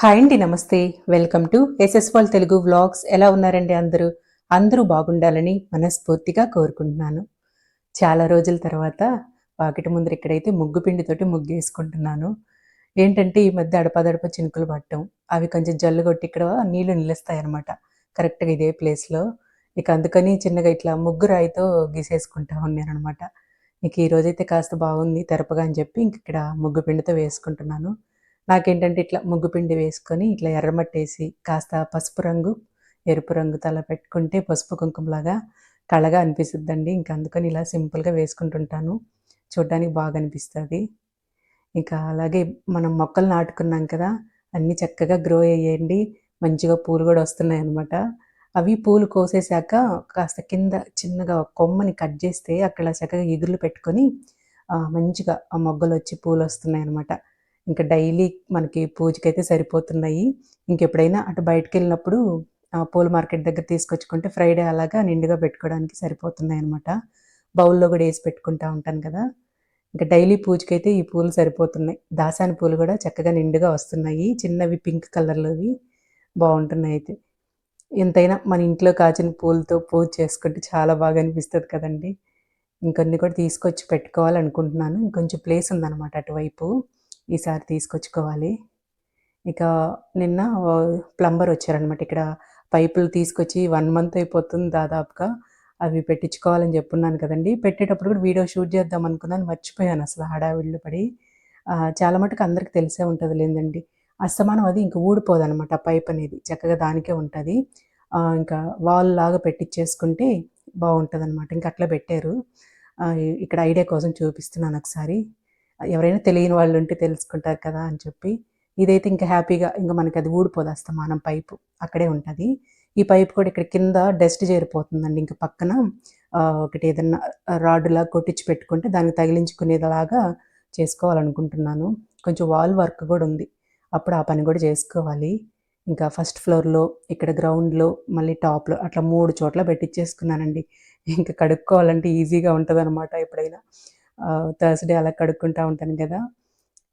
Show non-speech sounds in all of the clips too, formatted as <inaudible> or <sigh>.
Hi అండి నమస్తే. Welcome to ఎస్ఎస్వాల్ తెలుగు వ్లాగ్స్. ఎలా ఉన్నారండి అందరూ? అందరూ బాగుండాలని మనస్ఫూర్తిగా కోరుకుంటున్నాను. చాలా రోజుల తర్వాత వాకిటి ముందర ఇక్కడైతే ముగ్గు పిండితోటి ముగ్గు వేసుకుంటున్నాను. ఏంటంటే ఈ మధ్య అడపదడప చినుకులు పట్టడం అవి కొంచెం జల్లు కొట్టి ఇక్కడ నీళ్ళు నిలుస్తాయన్నమాట. కరెక్ట్గా ఇదే ప్లేస్లో ఇక అందుకని చిన్నగా ఇట్లా ముగ్గు రాయితో గీసేసుకుంటా ఉన్నాను అనమాట ఇక ఈరోజైతే కాస్త బాగుంది తెరపగా అని చెప్పి ఇంక ఇక్కడ ముగ్గు పిండితో వేసుకుంటున్నాను. నాకేంటంటే ఇట్లా ముగ్గు పిండి వేసుకొని ఇట్లా ఎర్రమట్టేసి కాస్త పసుపు రంగు ఎరుపు రంగు తల పెట్టుకుంటే పసుపు కుంకుమలాగా కళగా అనిపిస్తుందండి. ఇంకా అందుకని ఇలా సింపుల్గా వేసుకుంటుంటాను. చూడ్డానికి బాగా అనిపిస్తుంది ఇంకా అలాగే మనం మొక్కలు నాటుకున్నాం కదా అన్నీ చక్కగా గ్రో అయ్యేయండి. మంచిగా పూలు కూడా వస్తున్నాయి అనమాట అవి పూలు కోసేసాక కాస్త కింద చిన్నగా కొమ్మని కట్ చేస్తే అక్కడ చక్కగా ఎగురులు పెట్టుకొని మంచిగా ఆ మొగ్గలు వచ్చి పూలు వస్తున్నాయి అనమాట ఇంకా డైలీ మనకి పూజకైతే సరిపోతున్నాయి. ఇంకెప్పుడైనా అటు బయటకు వెళ్ళినప్పుడు పూల మార్కెట్ దగ్గర తీసుకొచ్చుకుంటే ఫ్రైడే అలాగా నిండుగా పెట్టుకోవడానికి సరిపోతున్నాయి అనమాట బౌల్లో కూడా వేసి పెట్టుకుంటా ఉంటాను కదా. ఇంకా డైలీ పూజకైతే ఈ పూలు సరిపోతున్నాయి. దాసాని పూలు కూడా చక్కగా నిండుగా వస్తున్నాయి. చిన్నవి పింక్ కలర్లోవి బాగుంటున్నాయి అయితే. ఎంతైనా మన ఇంట్లో కాచిన పూలతో పూజ చేసుకుంటే చాలా బాగా అనిపిస్తుంది కదండి. ఇంకొన్ని కూడా తీసుకొచ్చి పెట్టుకోవాలనుకుంటున్నాను. ఇంకొంచెం ప్లేస్ ఉందన్నమాట అటువైపు. ఈసారి తీసుకొచ్చుకోవాలి. ఇక నిన్న ప్లంబర్ వచ్చారనమాట ఇక్కడ పైపులు తీసుకొచ్చి వన్ మంత్ అయిపోతుంది దాదాపుగా. అవి పెట్టించుకోవాలని చెప్పున్నాను కదండి. పెట్టేటప్పుడు కూడా వీడియో షూట్ చేద్దాం అనుకున్నాను. మర్చిపోయాను అసలు హడావిళ్ళు పడి. చాలా మటుకు అందరికి తెలిసే ఉంటుంది లేదండి. అస్తమానం అది ఇంకా ఊడిపోదు అనమాట ఆ పైప్ అనేది. చక్కగా దానికే ఉంటుంది. ఇంకా వాల్ లాగా పెట్టించేసుకుంటే బాగుంటుంది అనమాట ఇంకా అట్లా పెట్టారు. ఇక్కడ ఐడియా కోసం చూపిస్తున్నాను ఒకసారి. ఎవరైనా తెలియని వాళ్ళు ఉంటే తెలుసుకుంటారు కదా అని చెప్పి ఇదైతే ఇంకా హ్యాపీగా ఇంకా మనకి అది ఊడిపోదు అస్తమానం పైపు. అక్కడే ఉంటుంది. ఈ పైప్ కూడా ఇక్కడ కింద డస్ట్ చేరిపోతుందండి. ఇంకా పక్కన ఒకటి ఏదన్నా రాడ్లా కొట్టించి పెట్టుకుంటే దానికి తగిలించుకునేలాగా చేసుకోవాలనుకుంటున్నాను. కొంచెం వాల్ వర్క్ కూడా ఉంది. అప్పుడు ఆ పని కూడా చేసుకోవాలి. ఇంకా ఫస్ట్ ఫ్లోర్లో ఇక్కడ గ్రౌండ్లో మళ్ళీ టాప్లో అట్లా మూడు చోట్ల పెట్టించేసుకున్నానండి ఇంకా కడుక్కోవాలంటే ఈజీగా ఉంటుంది అనమాట ఎప్పుడైనా. థర్స్డే అలా కడుక్కుంటూ ఉంటాను కదా.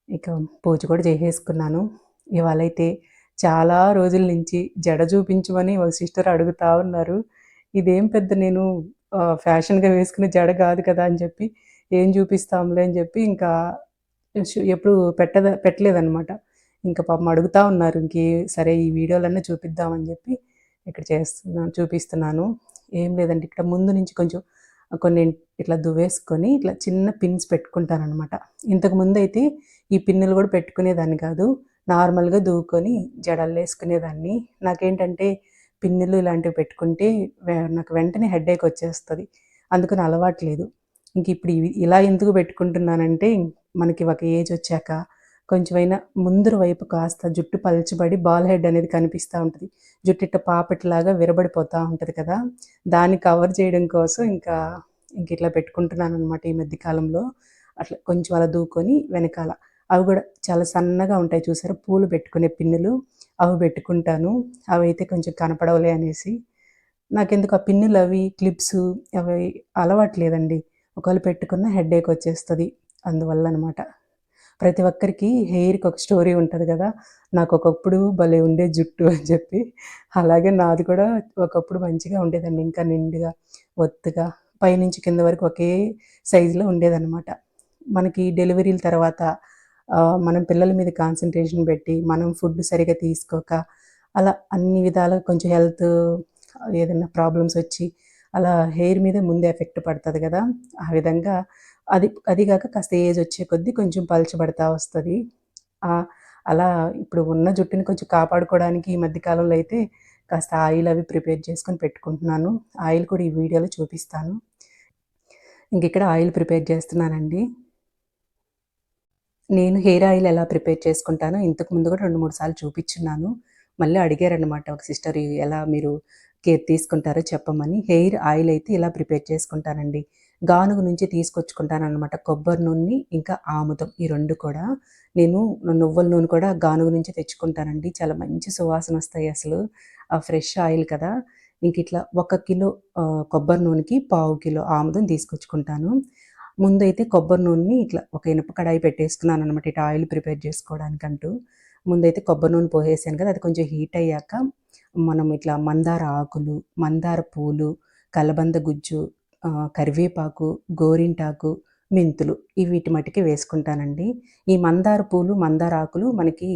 ఇక పూజ కూడా చేసేసుకున్నాను. ఇవాళ అయితే చాలా రోజుల నుంచి జడ చూపించమని ఒక సిస్టర్ అడుగుతా ఉన్నారు. ఇదేం పెద్ద నేను ఫ్యాషన్గా వేసుకునే జడ కాదు కదా అని చెప్పి ఏం చూపిస్తాంలే అని చెప్పి ఇంకా ఎప్పుడు పెట్టద పెట్టలేదన్నమాట. ఇంకా పాపం అడుగుతూ ఉన్నారు ఇంకే సరే ఈ వీడియోలన్నీ చూపిద్దామని చెప్పి ఇక్కడ చేస్తున్నాను చూపిస్తున్నాను. ఏం లేదండి ఇక్కడ ముందు నుంచి కొంచెం కొన్ని ఇట్లా దువ్వేసుకొని ఇట్లా చిన్న పిన్స్ పెట్టుకుంటాను ఇంతకుముందు అయితే ఈ పిన్నులు కూడా పెట్టుకునేదాన్ని కాదు నార్మల్గా దువ్వుకొని జడలు వేసుకునేదాన్ని నాకేంటంటే పిన్నులు ఇలాంటివి పెట్టుకుంటే నాకు వెంటనే హెడేక్ వచ్చేస్తుంది. అందుకని అలవాట్లేదు ఇంక ఇప్పుడు ఇవి ఇలా ఎందుకు పెట్టుకుంటున్నానంటే మనకి ఒక ఏజ్ వచ్చాక కొంచెమైనా ముందర వైపు కాస్త జుట్టు పల్చబడి బాల్ హెడ్ అనేది కనిపిస్తూ ఉంటుంది. జుట్టు ఇట్ట పాపటిలాగా విరబడిపోతూ ఉంటుంది కదా. దాన్ని కవర్ చేయడం కోసం ఇంకా ఇంక ఇట్లా పెట్టుకుంటున్నాను అనమాట ఈ మధ్య కాలంలో. అట్లా కొంచెం అలా దూకొని వెనకాల. అవి కూడా చాలా సన్నగా ఉంటాయి చూసారు? పూలు పెట్టుకునే పిన్నులు అవి పెట్టుకుంటాను. అవి అయితే కొంచెం కనపడవలే అనేసి. నాకెందుకు ఆ పిన్నులు అవి క్లిప్స్ అవి అలవాట్లేదండి ఒకవేళ పెట్టుకున్న హెడ్ ఏక్ వచ్చేస్తుంది. అందువల్ల అనమాట ప్రతి ఒక్కరికి హెయిర్కి ఒక స్టోరీ ఉంటుంది కదా నాకు ఒకప్పుడు భలే ఉండే జుట్టు అని చెప్పి. అలాగే నాది కూడా ఒకప్పుడు మంచిగా ఉండేదండి ఇంకా నిండుగా ఒత్తుగా పైనుంచి కింద వరకు ఒకే సైజులో ఉండేదన్నమాట. మనకి డెలివరీల తర్వాత మనం పిల్లల మీద కాన్సన్ట్రేషన్ పెట్టి మనం ఫుడ్ సరిగా తీసుకోక అలా అన్ని విధాలుగా కొంచెం హెల్త్ ఏదైనా ప్రాబ్లమ్స్ వచ్చి అలా హెయిర్ మీద ముందే ఎఫెక్ట్ పడుతుంది కదా. ఆ విధంగా అది అది కాక కాస్త ఏజ్ వచ్చే కొద్దీ కొంచెం పలచబడతా వస్తుంది. అలా ఇప్పుడు ఉన్న జుట్టుని కొంచెం కాపాడుకోవడానికి ఈ మధ్యకాలంలో అయితే కాస్త ఆయిల్ అవి ప్రిపేర్ చేసుకొని పెట్టుకుంటున్నాను. ఆయిల్ కూడా ఈ వీడియోలో చూపిస్తాను. ఇంక ఇక్కడ ఆయిల్ ప్రిపేర్ చేస్తున్నానండి. నేను హెయిర్ ఆయిల్ ఎలా ప్రిపేర్ చేసుకుంటానో ఇంతకు ముందు కూడా రెండు మూడు సార్లు చూపించున్నాను. మళ్ళీ అడిగారనమాట ఒక సిస్టర్ ఎలా మీరు కేర్ తీసుకుంటారో చెప్పమని. హెయిర్ ఆయిల్ అయితే ఇలా ప్రిపేర్ చేసుకుంటానండి. గానుగు నుంచి తీసుకొచ్చుకుంటాను అనమాట కొబ్బరి నూనె ఇంకా ఆముదం ఈ రెండు కూడా. నేను నువ్వుల నూనె కూడా గానుగు నుంచి తెచ్చుకుంటానండి. చాలా మంచి సువాసన వస్తాయి అసలు. ఆ ఫ్రెష్ ఆయిల్ కదా. ఇంక ఇట్లా ఒక కిలో కొబ్బరి నూనెకి పావు కిలో ఆముదం తీసుకొచ్చుకుంటాను. ముందైతే కొబ్బరి నూనెని ఇట్లా ఒక ఇనుప కడాయి పెట్టేసుకున్నాను అనమాట ఇట్లా ఆయిల్ ప్రిపేర్ చేసుకోవడానికంటూ. ముందైతే కొబ్బరి నూనె పోసేసాను కదా అది కొంచెం హీట్ అయ్యాక మనం ఇట్లా మందార ఆకులు మందార పూలు కలబంద గుజ్జు కరివేపాకు గోరింటాకు మెంతులు ఈ వీటి మట్టికి వేసుకుంటానండి. ఈ మందార పూలు మందార ఆకులు మనకి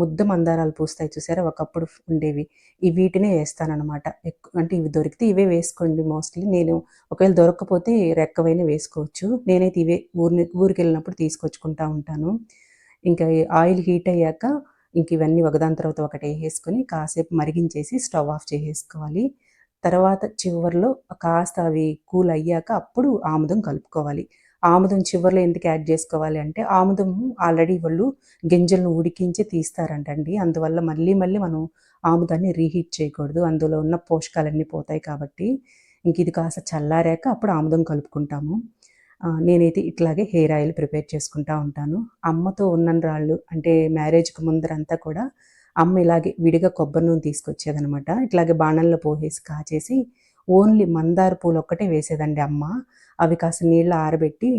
ముద్ద మందారాలు పూస్తాయి చూసారా? ఒకప్పుడు ఉండేవి. ఈ వీటినే వేస్తానమాట ఎక్కువ అంటే ఇవి దొరికితే ఇవే వేసుకోండి మోస్ట్లీ. నేను ఒకవేళ దొరకకపోతే రెక్కవైనా వేసుకోవచ్చు. నేనైతే ఇవే ఊరిని ఊరికి వెళ్ళినప్పుడు తీసుకొచ్చుకుంటా ఉంటాను. ఇంకా ఆయిల్ హీట్ అయ్యాక ఇంక ఇవన్నీ ఒకదాని తర్వాత ఒకటి వేసుకొని కాసేపు మరిగించేసి స్టవ్ ఆఫ్ చేసేసుకోవాలి. తర్వాత చివర్లో కాస్త అవి కూల్ అయ్యాక అప్పుడు ఆముదం కలుపుకోవాలి. ఆముదం చివర్లో ఎందుకు యాడ్ చేసుకోవాలి అంటే ఆముదం ఆల్రెడీ వాళ్ళు గింజలను ఉడికించి తీస్తారంటండి. అందువల్ల మళ్ళీ మళ్ళీ మనం ఆముదాన్ని రీహీట్ చేయకూడదు. అందులో ఉన్న పోషకాలన్నీ పోతాయి కాబట్టి ఇంక ఇది కాస్త చల్లారాక అప్పుడు ఆముదం కలుపుకుంటాము. నేనైతే ఇట్లాగే హెయిర్ ఆయిల్ ప్రిపేర్ చేసుకుంటా ఉంటాను. అమ్మతో ఉన్న రాళ్ళు అంటే మ్యారేజ్కి ముందరంతా కూడా అమ్మ ఇలాగే విడిగా కొబ్బరి నూనె తీసుకొచ్చేదనమాట ఇట్లాగే బాణంలో పోసేసి కాచేసి ఓన్లీ మందార పూలు ఒక్కటే వేసేదండి అమ్మ. అవి కాస్త నీళ్ళు ఆరబెట్టి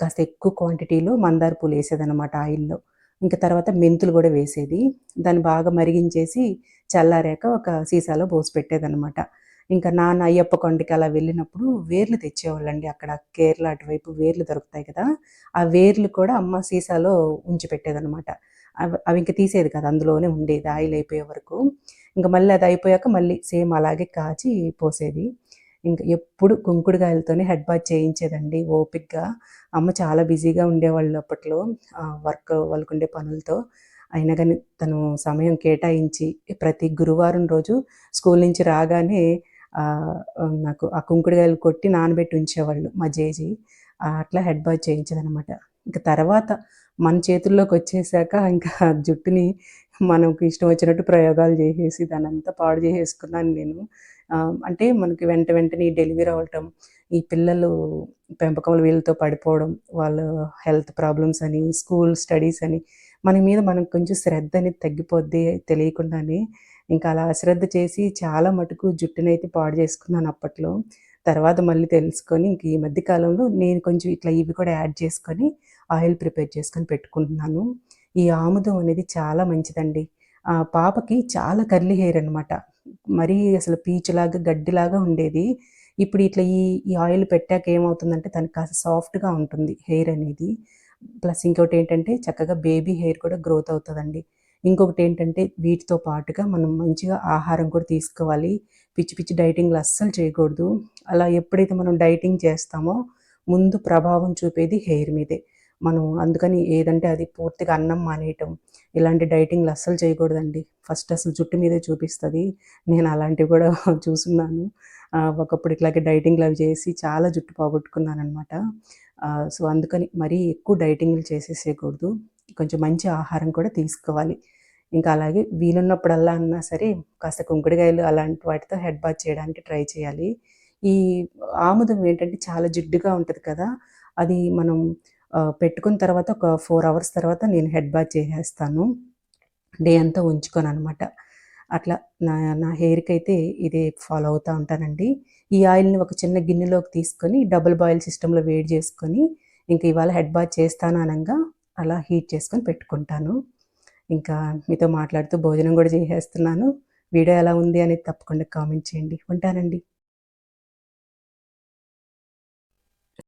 కాస్త ఎక్కువ క్వాంటిటీలో మందార పూలు వేసేదనమాట ఆయిల్లో. ఇంకా తర్వాత మెంతులు కూడా వేసేది. దాన్ని బాగా మరిగించేసి చల్లారాక ఒక సీసాలో పోసి పెట్టేదనమాట ఇంకా నాన్న అయ్యప్ప కొండకి అలా వెళ్ళినప్పుడు వేర్లు తెచ్చేవాళ్ళండి అక్కడ. కేరళ అటువైపు వేర్లు దొరుకుతాయి కదా. ఆ వేర్లు కూడా అమ్మ సీసాలో ఉంచి పెట్టేదనమాట అవి అవి తీసేది కదా. అందులోనే ఉండేది ఆయిల్ అయిపోయే వరకు. ఇంకా మళ్ళీ అది అయిపోయాక మళ్ళీ సేమ్ అలాగే కాచి పోసేది. ఇంకా ఎప్పుడు కుంకుడుకాయలతోనే హెడ్ బాత్ చేయించేదండి ఓపిక్గా అమ్మ చాలా బిజీగా ఉండేవాళ్ళు అప్పట్లో వర్క్ వాళ్ళకు ఉండే పనులతో. అయినా కానీ తను సమయం కేటాయించి ప్రతి గురువారం రోజు స్కూల్ నుంచి రాగానే నాకు ఆ కుంకుడుకాయలు కొట్టి నానబెట్టి ఉంచేవాళ్ళు మా జేజీ. అట్లా హెడ్ బాత్ చేయించేదనమాట ఇంకా తర్వాత మన చేతుల్లోకి వచ్చేసాక ఇంకా జుట్టుని మనకు ఇష్టం వచ్చినట్టు ప్రయోగాలు చేసేసి దాని అంతా పాడు చేసేసుకున్నాను నేను. అంటే మనకి వెంట వెంటనే డెలివరీ అవ్వటం ఈ పిల్లలు పెంపకం వీళ్ళతో పడిపోవడం వాళ్ళ హెల్త్ ప్రాబ్లమ్స్ అని స్కూల్ స్టడీస్ అని మన మీద మనకు కొంచెం శ్రద్ధ అనేది తగ్గిపోద్ది తెలియకుండానే. ఇంకా అలా అశ్రద్ధ చేసి చాలా మటుకు జుట్టునైతే పాడు చేసుకున్నాను అప్పట్లో. తర్వాత మళ్ళీ తెలుసుకొని ఇంక ఈ మధ్య కాలంలో నేను కొంచెం ఇట్లా ఇవి కూడా యాడ్ చేసుకొని ఆయిల్ ప్రిపేర్ చేసుకొని పెట్టుకుంటున్నాను ఈ ఆముదం అనేది చాలా మంచిదండి. ఆ పాపకి చాలా కర్లీ హెయిర్ అనమాట మరీ అసలు పీచులాగా గడ్డిలాగా ఉండేది. ఇప్పుడు ఇట్లా ఈ ఈ ఆయిల్ పెట్టాక ఏమవుతుందంటే తనకి కాస్త సాఫ్ట్గా ఉంటుంది హెయిర్ అనేది. ప్లస్ ఇంకొకటి ఏంటంటే చక్కగా బేబీ హెయిర్ కూడా గ్రోత్ అవుతుందండి. ఇంకొకటి ఏంటంటే వీటితో పాటుగా మనం మంచిగా ఆహారం కూడా తీసుకోవాలి. పిచ్చి పిచ్చి డైటింగ్లు అస్సలు చేయకూడదు. అలా ఎప్పుడైతే మనం డైటింగ్ చేస్తామో ముందు ప్రభావం చూపేది హెయిర్ మీదే. మనం అందుకని ఏదంటే అది పూర్తిగా అన్నం మానేయటం ఇలాంటి డైటింగ్లు అస్సలు చేయకూడదండి. ఫస్ట్ అసలు జుట్టు మీదే చూపిస్తుంది. నేను అలాంటివి కూడా <laughs> చూసున్నాను. ఒకప్పుడు ఇట్లాగే డైటింగ్లు అవి చేసి చాలా జుట్టు పోగొట్టుకున్నాను అనమాట సో అందుకని మరీ ఎక్కువ డైటింగ్లు చేసేసేయకూడదు. కొంచెం మంచి ఆహారం కూడా తీసుకోవాలి. ఇంకా అలాగే వీలున్నప్పుడల్లా అన్నా సరే కాస్త కుంకుడుకాయలు అలాంటి వాటితో హెడ్ బాత్ చేయడానికి ట్రై చేయాలి. ఈ ఆముదం ఏంటంటే చాలా జిడ్డుగా ఉంటుంది కదా అది మనం పెట్టుకున్న తర్వాత ఒక ఫోర్ అవర్స్ తర్వాత నేను హెడ్ బాత్ చేసేస్తాను. డే అంతా ఉంచుకొని అనమాట అట్లా నా నా హెయిర్కి అయితే ఇదే ఫాలో అవుతూ ఉంటానండి. ఈ ఆయిల్ని ఒక చిన్న గిన్నెలోకి తీసుకొని డబుల్ బాయిల్ సిస్టంలో వేడి చేసుకొని ఇంకా ఇవాళ హెడ్ బాత్ చేస్తాను అనగా అలా హీట్ చేసుకొని పెట్టుకుంటాను. ఇంకా మీతో మాట్లాడుతూ భోజనం కూడా చేసేస్తున్నాను. వీడియో ఎలా ఉంది అనేది తప్పకుండా కామెంట్ చేయండి. ఉంటానండి.